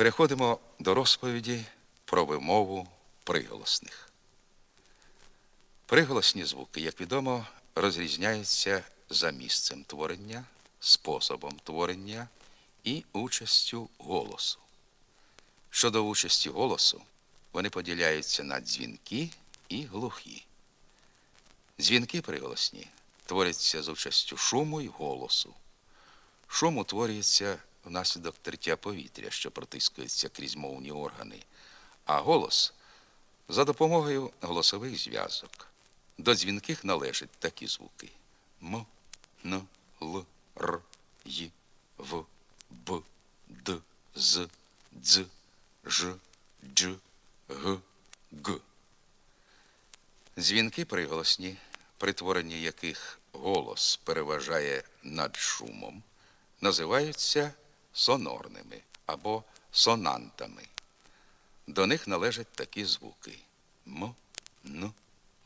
Переходимо до розповіді про вимову приголосних. Приголосні звуки, як відомо, розрізняються за місцем творення, способом творення і участю голосу. Щодо участі голосу, вони поділяються на дзвінки і глухі. Дзвінки приголосні творяться з участю шуму і голосу. Шум утворюється внаслідок тертя повітря, що протискується крізь мовні органи, а голос за допомогою голосових зв'язок. До дзвінких належать такі звуки: М, Н, Л, Р, Й, В, Б, Д, З, Дз, Ж, Дж, Г, Г. Дзвінки приголосні, при творенні яких голос переважає над шумом, називаються сонорними або сонантами. До них належать такі звуки М, Н,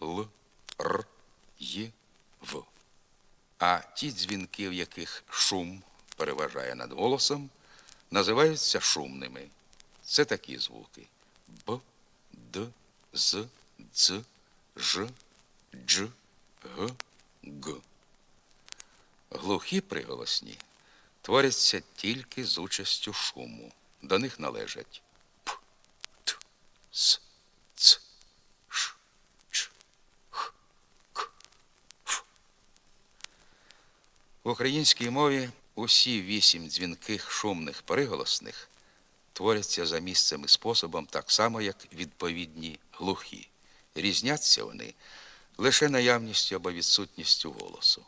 Л, Р, Й, В. А ті дзвінки, в яких шум переважає над голосом, називаються шумними. Це такі звуки Б, Д, З, Дз, Ж, Дж, Г, Г. Глухі приголосні творяться тільки з участю шуму. До них належать П, Т, С, Ц, Ш, Ч, Х, К, Ф. В українській мові усі вісім дзвінких шумних приголосних творяться за місцем і способом так само, як відповідні глухі. Різняться вони лише наявністю або відсутністю голосу.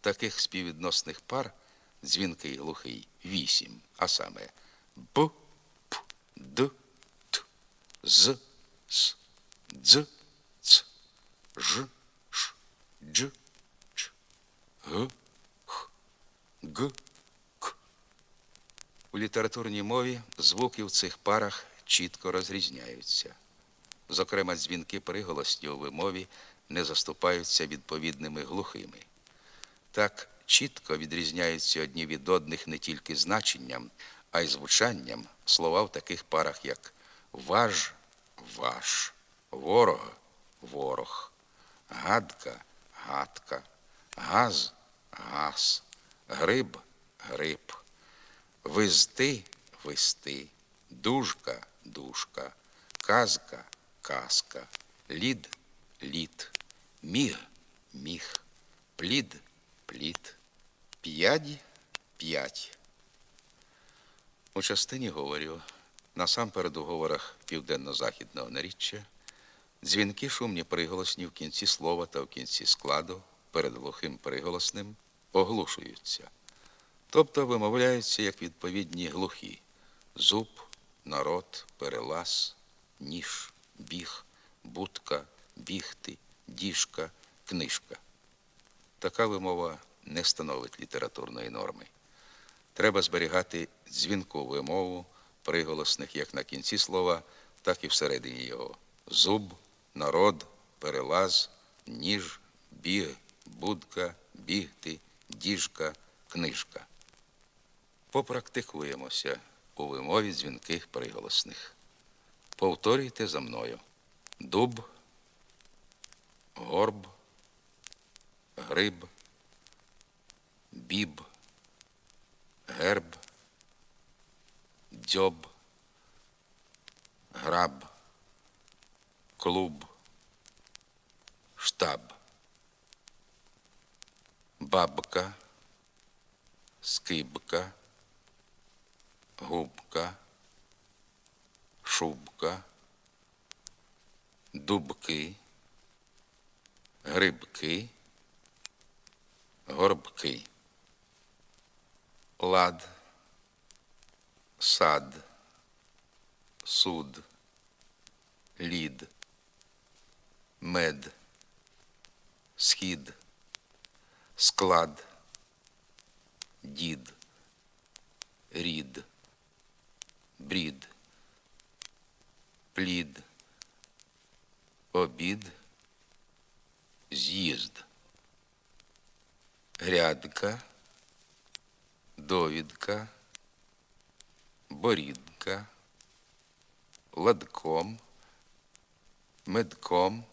Таких співвідносних пар дзвінкий глухий вісім, а саме Б, П, Д, Т, З, С, Дз, Ц, Ж, Ш, Дж, Ч, Г, Х, Г, К. У літературній мові звуки в цих парах чітко розрізняються. Зокрема, дзвінки приголосні у вимові не заступаються відповідними глухими. Так чітко відрізняються одні від одних не тільки значенням, а й звучанням. Слова в таких парах, як важ, ваш, ворог, ворог, гадка, гадка, газ, газ, гриб, гриб, везти, вести, дужка, дужка, казка, казка, лід, лід, міг, міг, плід, плід, п'ядь, п'ять. У частині говорю, насамперед у говорах південно-західного наріччя, дзвінки шумні приголосні в кінці слова та в кінці складу перед глухим приголосним оглушуються, тобто вимовляються як відповідні глухі зуб, народ, перелаз, ніж, біг, будка, бігти, діжка, книжка. Така вимова не становить літературної норми. Треба зберігати дзвінку вимову приголосних як на кінці слова, так і всередині його. Зуб, народ, перелаз, ніж, біг, будка, бігти, діжка, книжка. Попрактикуємося у вимові дзвінких приголосних. Повторюйте за мною. Дуб, горб, гриб, біб, герб, дзьоб, граб, клуб, штаб, бабка, скибка, губка, шубка, дубки, грибки, горбки, лад, сад, суд, лід, мед, схід, склад, дід, рід, брід, плід, обід, з'їзд, грядка, Довідка, борідка, ладком, медком,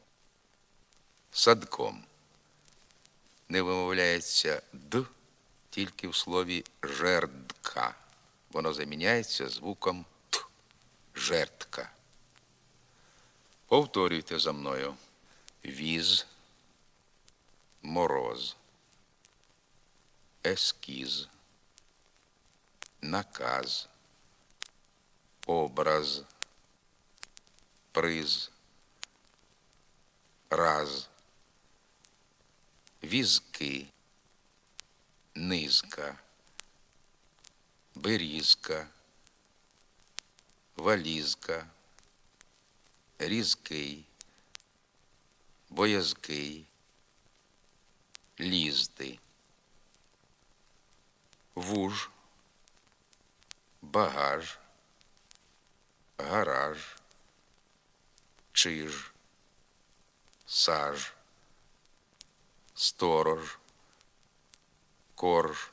садком. Не вимовляється д тільки в слові жердка. Воно заміняється звуком т. Жертка. Повторюйте за мною. Віз, мороз, ескіз, наказ, образ, приз, раз, візки, низка, берізка, валізка, різкий, боязкий, лізти, вуж, багаж, гараж, чиж, саж, сторож, корж,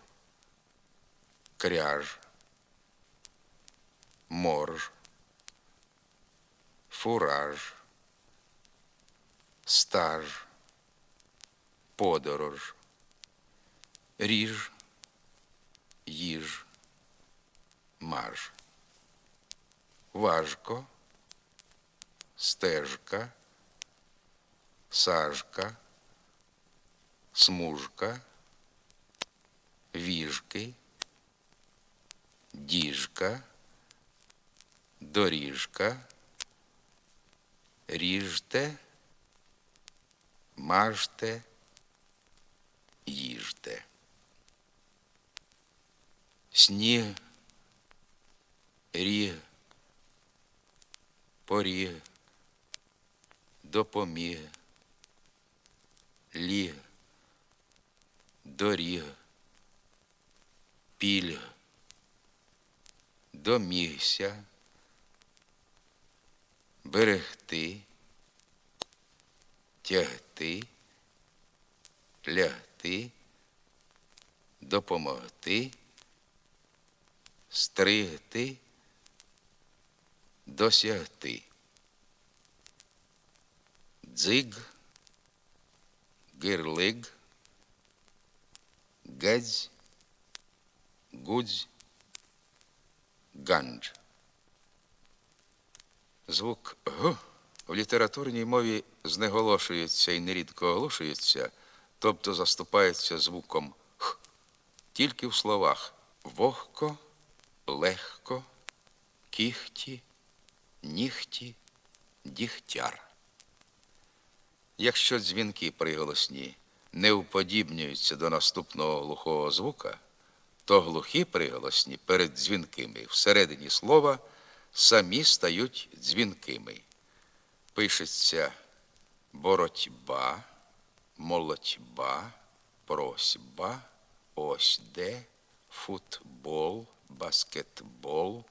кряж, морж, фураж, стаж, подорож, ріж, їж, маж. Важко, стежка, сажка, смужка, віжки, діжка, доріжка, ріжте, мажте, їжте. Сніг, ріг, поріг, допоміг, ліг, доріг, пільг, домігся, берегти, тягти, лягти, допомогти, стригти, досягти. Дзиг, гирлиг, гедзь, гудзь, ганж. Звук Г в літературній мові знеголошується і нерідко оголошується, тобто заступається звуком Х, тільки в словах вогко, легко, кіхті, нігті, дігтяр. Якщо дзвінки приголосні не уподібнюються до наступного глухого звука, то глухі приголосні перед дзвінкими всередині слова самі стають дзвінкими. Пишеться боротьба, молотьба, просьба, ось де, футбол, баскетбол,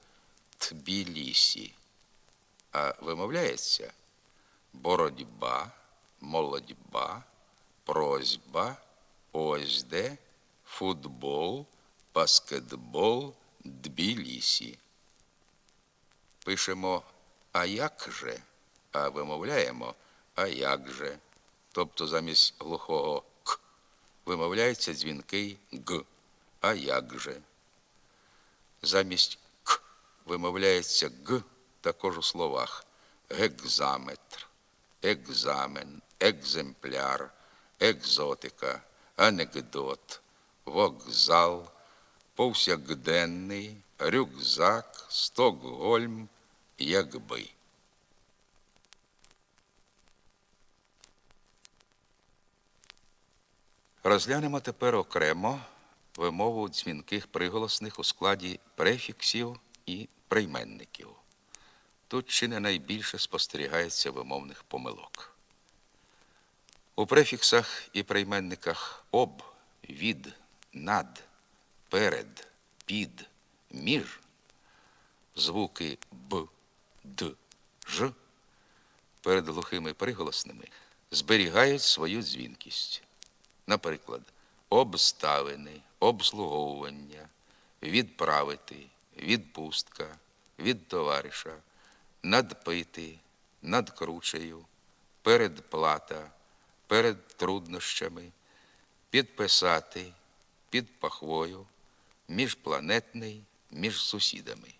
тбілісі. А вимовляється боротьба, молодьба, просьба, ось де, футбол, баскетбол, Тбілісі. Пишемо а як же, а вимовляємо а як же. Тобто замість глухого к вимовляється дзвінкий г. А як же. Замість к вимовляється г також у словах гекзаметр, екзамен, екземпляр, екзотика, анекдот, вокзал, повсякденний, рюкзак, Стокгольм, якби. Розглянемо тепер окремо вимову дзвінких приголосних у складі префіксів і прийменників. Тут чи не найбільше спостерігається вимовних помилок. У префіксах і прийменниках об, від, над, перед, під, між звуки б, д, ж перед глухими приголосними зберігають свою дзвінкість. Наприклад, обставини, обслуговування, відправити, відпустка, від товариша, надпити, над кручею, передплата, перед труднощами, підписати, під пахвою, міжпланетний, між сусідами.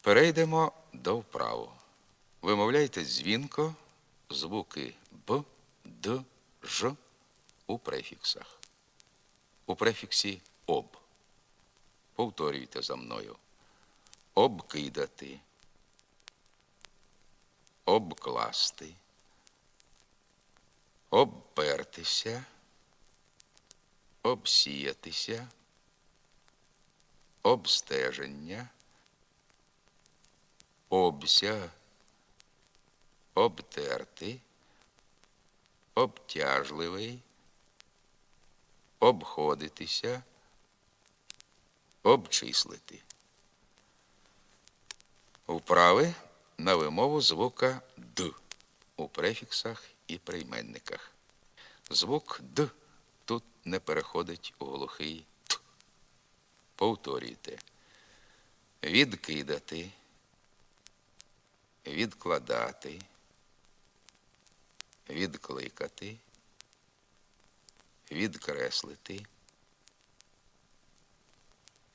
Перейдемо до вправу. Вимовляйте дзвінко звуки Б, Д, Ж у префіксах. У префіксі об. Повторюйте за мною. Обкидати. Обкласти. Обпертися. Обсіятися. Обстеження. Обсяг. Обтерти. Обтяжливий. Обходитися. Обчислити. Вправи на вимову звука Д у префіксах і прийменниках. Звук Д тут не переходить у глухий Т. Повторюйте. Відкидати, відкладати, відкликати, відкреслити,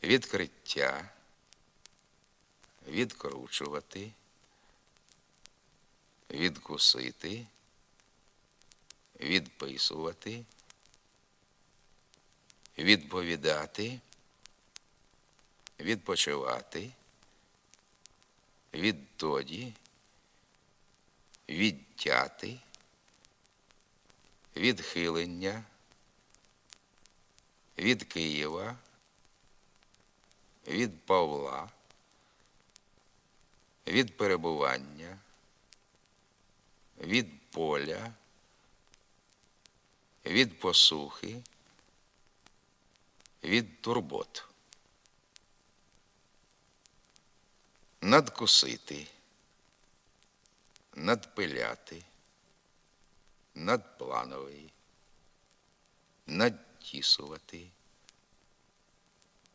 відкриття відкручувати, відкусити, відписувати, відповідати, відпочивати, відтоді, відтяти, відхилення, від Києва, від Павла від перебування, від поля, від посухи, від турбот. Надкусити, надпиляти, надплановий, надтісувати,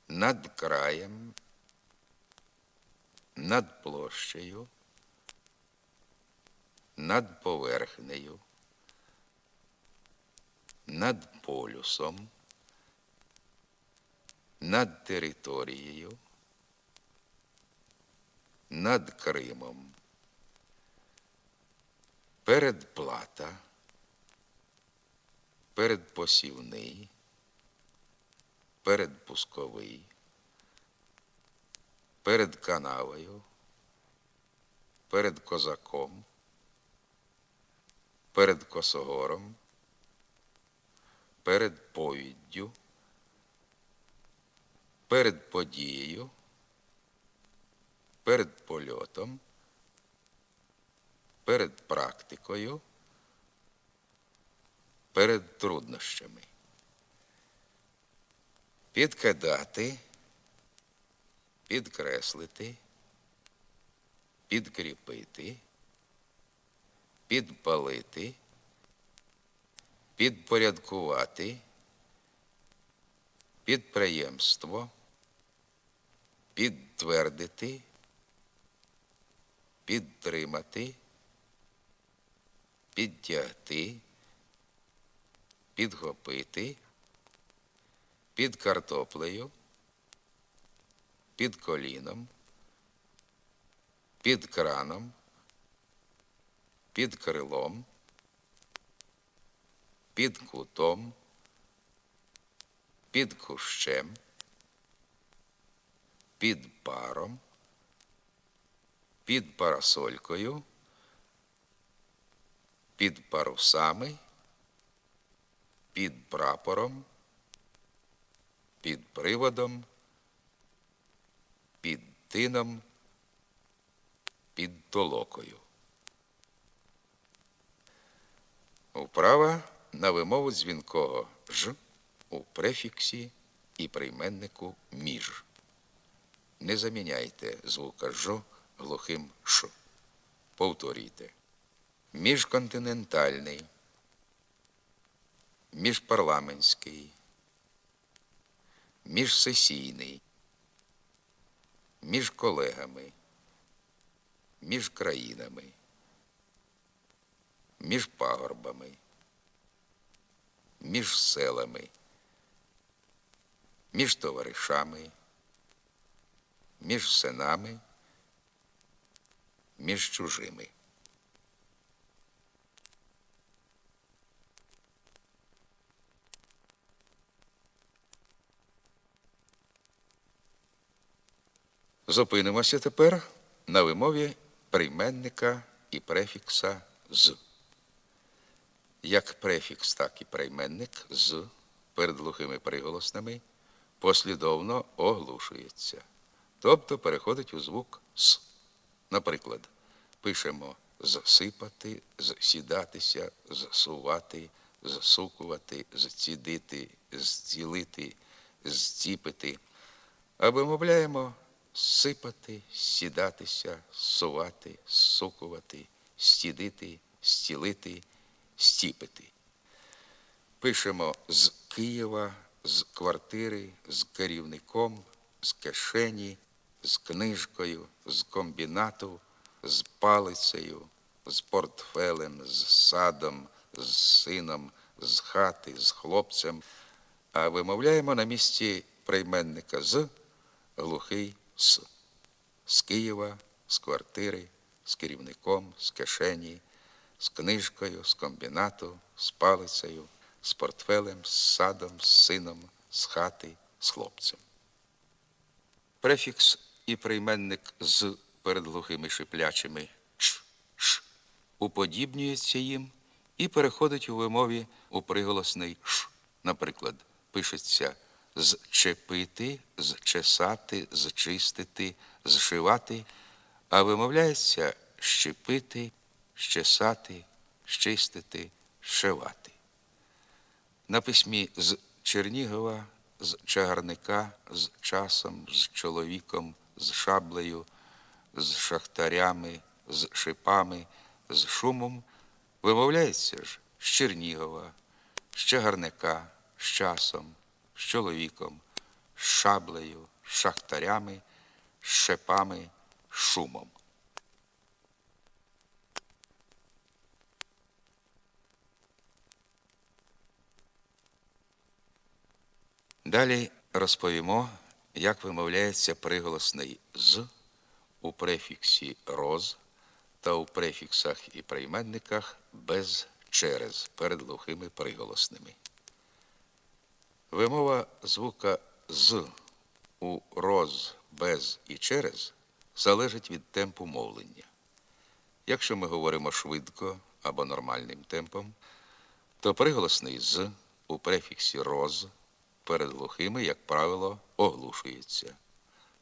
над краєм над площею, над поверхнею, над полюсом, над територією, над Кримом, передплата, передпосівний, передпусковий перед канавою, перед козаком, перед косогором, перед повіддю, перед подією, перед польотом, перед практикою, перед труднощами. Підкидати підкреслити, підкріпити, підпалити, підпорядкувати, підприємство, підтвердити, підтримати, підтягти, підхопити, під картоплею під коліном, під краном, під крилом, під кутом, під кущем, під паром, під парасолькою, під парусами, під прапором, під приводом під тином, під толокою. Вправа на вимову дзвінкого ж у префіксі і прийменнику між. Не заміняйте звука ж глухим ш. Повторюйте. Міжконтинентальний, міжпарламентський, міжсесійний, між колегами, між країнами, між пагорбами, між селами, між товаришами, між синами, між чужими. Зупинимося тепер на вимові прийменника і префікса з. Як префікс, так і прийменник з перед глухими приголосними послідовно оглушується, тобто переходить у звук с. Наприклад, пишемо засипати, зсідатися, засувати, засукувати, зцідити, зцілити, зціпити. А вимовляємо сипати, сідатися, сувати, сукувати, стідити, стілити, стіпити. Пишемо з Києва, з квартири, з керівником, з кишені, з книжкою, з комбінату, з палицею, з портфелем, з садом, з сином, з хати, з хлопцем. А вимовляємо на місці прийменника з глухий с. З Києва, з квартири, з керівником, з кишені, з книжкою, з комбінату, з палицею, з портфелем, з садом, з сином, з хати, з хлопцем. Префікс і прийменник з перед глухими шиплячими ч, ш уподібнюється їм і переходить у вимові у приголосний ш. Наприклад, пишеться зчепити, зчесати, зчистити, зшивати, а вимовляється щепити, щесати, щистити, шивати. На письмі з Чернігова, з чагарника, з часом, з чоловіком, з шаблею, з шахтарями, з шипами, з шумом вимовляється ж з Чернігова, з чагарника, з часом, з чоловіком, з шаблею, з шахтарями, з шипами, шумом. Далі розповімо, як вимовляється приголосний з у префіксі роз та у префіксах і прийменниках без через перед глухими приголосними. Вимова звука з у роз, без і через залежить від темпу мовлення. Якщо ми говоримо швидко або нормальним темпом, то приголосний з у префіксі роз перед глухими, як правило, оглушується.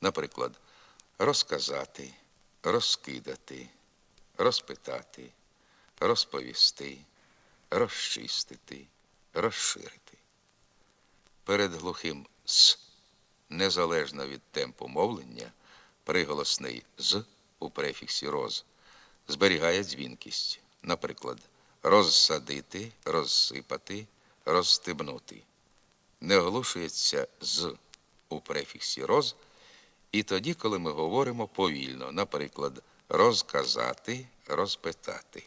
Наприклад, розказати, розкидати, розпитати, розповісти, розчистити, розширити. Перед глухим с, незалежно від темпу мовлення, приголосний з у префіксі роз зберігає дзвінкість. Наприклад, розсадити, розсипати, розстебнути. Не оглушується з у префіксі роз і тоді, коли ми говоримо повільно, наприклад, розказати, розпитати.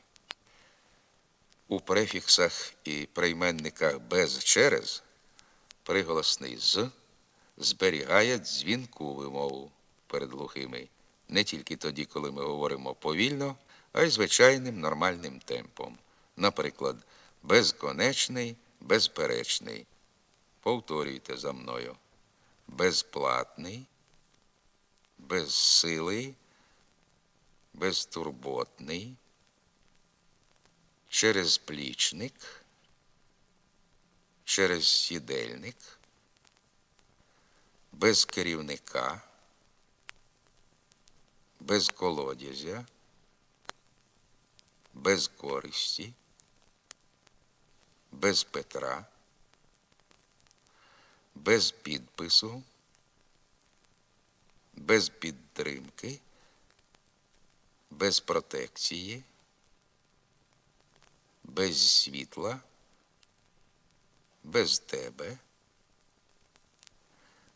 У префіксах і прийменниках без через приголосний з зберігає дзвінку вимову перед глухими не тільки тоді, коли ми говоримо повільно, а й звичайним нормальним темпом. Наприклад, безконечний, безперечний. Повторюйте за мною. Безплатний, безсилий, безтурботний, через плічник, через сідельник, без керівника, без колодязя, без користі, без Петра, без підпису, без підтримки, без протекції, без світла, без тебе,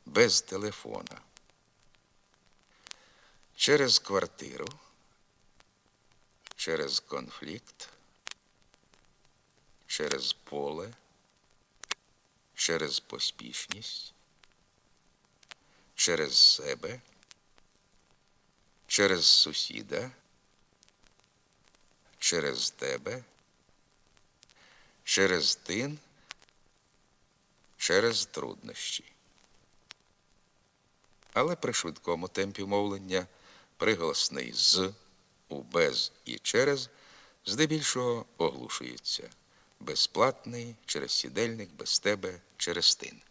без телефона. Через квартиру, через конфлікт, через поле, через поспішність, через себе, через сусіда, через тебе, через тин, через труднощі. Але при швидкому темпі мовлення приголосний з, у без і через здебільшого оглушується. Безплатний через сідельник, без тебе, через тин.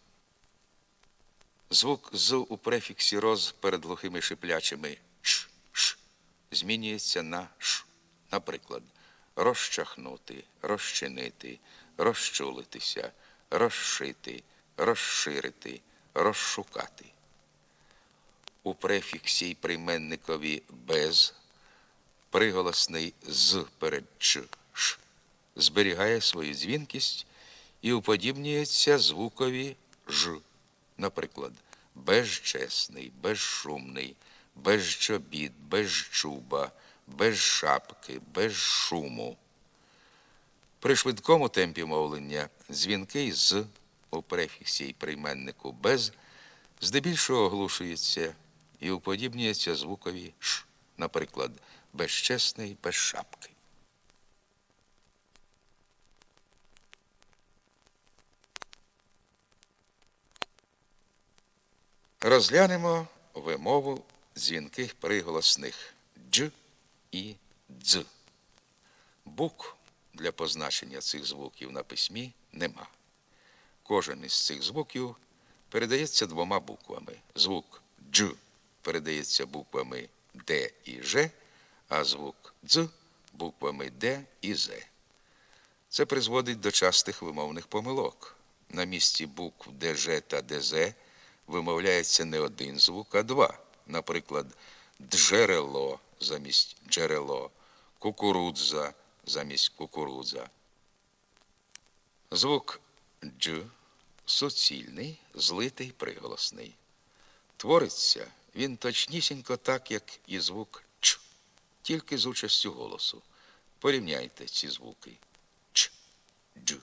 Звук з у префіксі роз перед глухими шиплячими ш, ш змінюється на ш. Наприклад, розчахнути, розчинити, розчулитися, розшити, розширити, розшукати. У префіксі й прийменникові без приголосний з перед ч, зберігає свою дзвінкість і уподібнюється звукові ж. Наприклад, безчесний, безшумний, без чобіт, без чуба, без шапки, без шуму. При швидкому темпі мовлення дзвінки з у префіксі й прийменнику без здебільшого оглушується і уподібнюється звукові ш. Наприклад, безчесний, без шапки. Розглянемо вимову дзвінких приголосних дж і дз. Букв для позначення цих звуків на письмі нема. Кожен із цих звуків передається двома буквами. Звук дж передається буквами Д і Ж, а звук дз буквами Д і З. Це призводить до частих вимовних помилок. На місці букв ДЖ та ДЗ вимовляється не один звук, а два. Наприклад, джерело замість джерело, кукурудза замість кукурудза. Звук дж суцільний, злитий приголосний. Твориться він точнісінько так, як і звук ч, тільки з участю голосу. Порівняйте ці звуки ч, дж.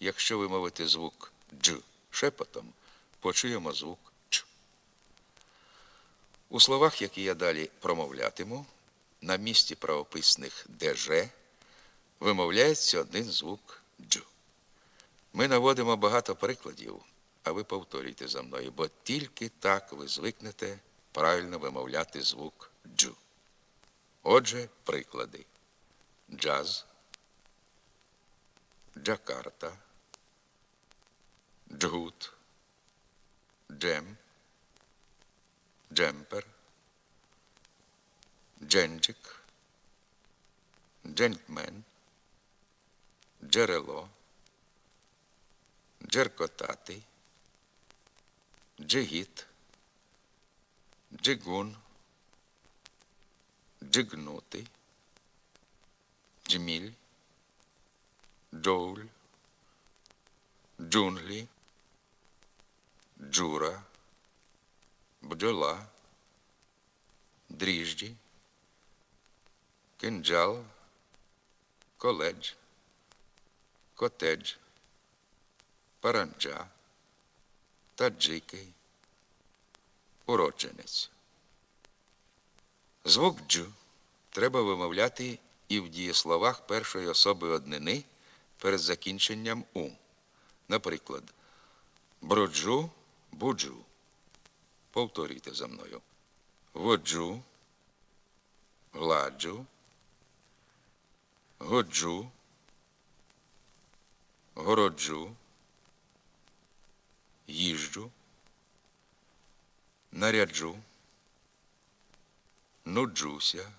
Якщо вимовити звук дж шепотом, почуємо звук ч. У словах, які я далі промовлятиму, на місці правописних ДЖ вимовляється один звук дж. Ми наводимо багато прикладів, а ви повторюйте за мною, бо тільки так ви звикнете правильно вимовляти звук дж. Отже, приклади. Джаз, Джакарта, Джгут, jam, jumper, gentic, gentman, jerelo, jerkotati, jihit, jigun, jignoti, jimil, dole, junli, Джура, бджола, дріжджі, кинджал, коледж, котедж, паранджа, таджики, уродженець. Звук дж треба вимовляти і в дієсловах першої особи однини перед закінченням у. Наприклад, броджу, буджу. Повторюйте за мною. Воджу, гладжу, годжу, городжу, їжджу, наряджу, нуджуся,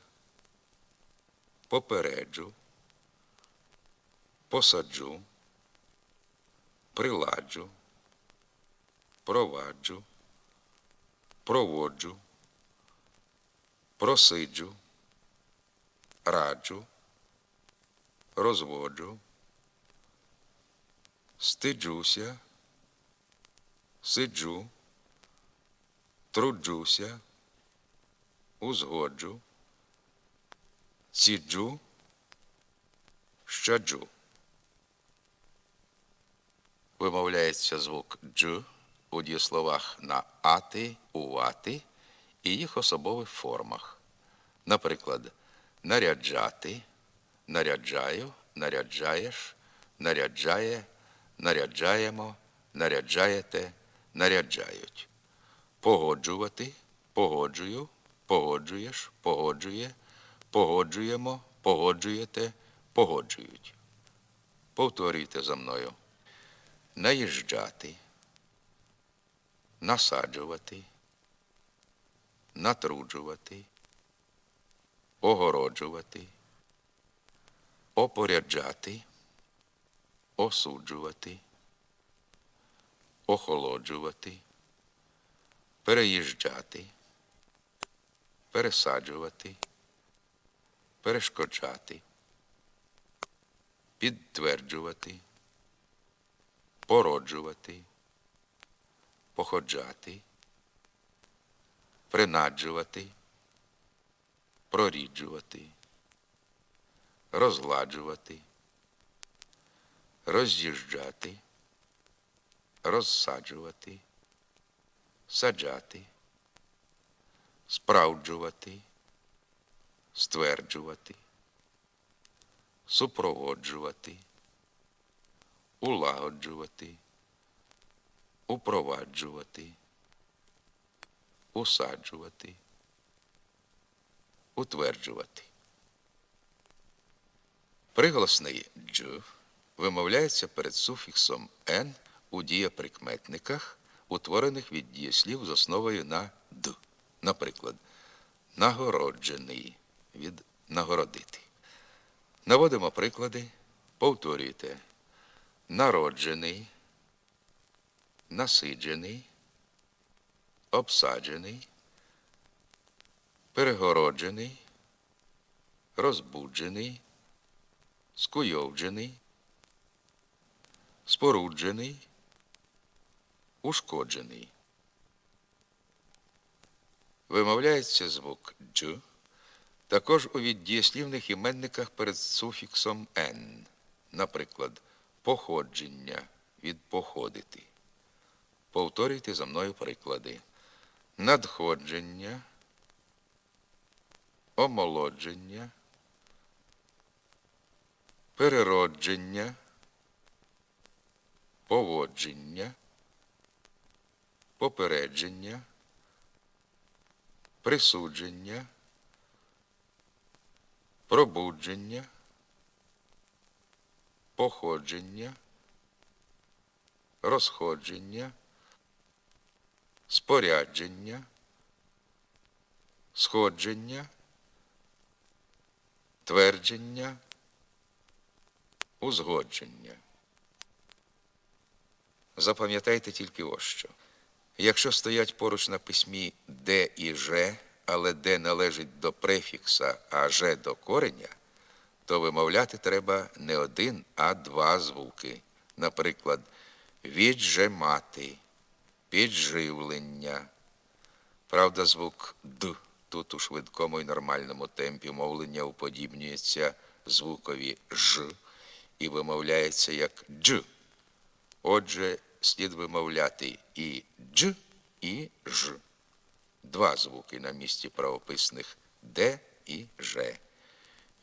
попереджу, посаджу, приладжу, проваджу, проводжу, просиджу, раджу, розводжу, стиджуся, сиджу, труджуся, узгоджу, сіджу, щаджу. Вимовляється звук дж у дієсловах на ати, увати і їх особових формах. Наприклад, наряджати, наряджаю, наряджаєш, наряджає, наряджаємо, наряджаєте, наряджають. Погоджувати, погоджую, погоджуєш, погоджує, погоджуємо, погоджуєте, погоджують. Повторюйте за мною. Наїжджати, насаджувати, натруджувати, огороджувати, опоряджати, осуджувати, охолоджувати, переїжджати, пересаджувати, перешкоджати, підтверджувати, породжувати, походжати, принаджувати, проріджувати, розгладжувати, роз'їжджати, розсаджувати, саджати, справджувати, стверджувати, супроводжувати, улагоджувати, упроваджувати, усаджувати, утверджувати. Приголосний дж вимовляється перед суфіксом н у дієприкметниках, утворених від дієслів з основою на д. Наприклад, нагороджений від нагородити. Наводимо приклади, повторюйте. Народжений, насиджений, обсаджений, перегороджений, розбуджений, скуйовджений, споруджений, ушкоджений. Вимовляється звук дж також у віддієслівних іменниках перед суфіксом н, наприклад, походження від походити. Повторюйте за мною приклади. Надходження, омолодження, переродження, поводження, попередження, присудження, пробудження, походження, розходження, спорядження, сходження, твердження, узгодження. Запам'ятайте тільки ось що. Якщо стоять поруч на письмі Д і Ж, але Д належить до префікса, а Ж до кореня, то вимовляти треба не один, а два звуки. Наприклад, віджимати, підживлення. Правда, звук Д тут у швидкому і нормальному темпі мовлення уподібнюється звукові Ж і вимовляється як Дж. Отже, слід вимовляти і дж, і ж. Два звуки на місці правописних Д і Ж.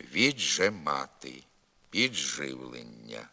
Віджимати, підживлення.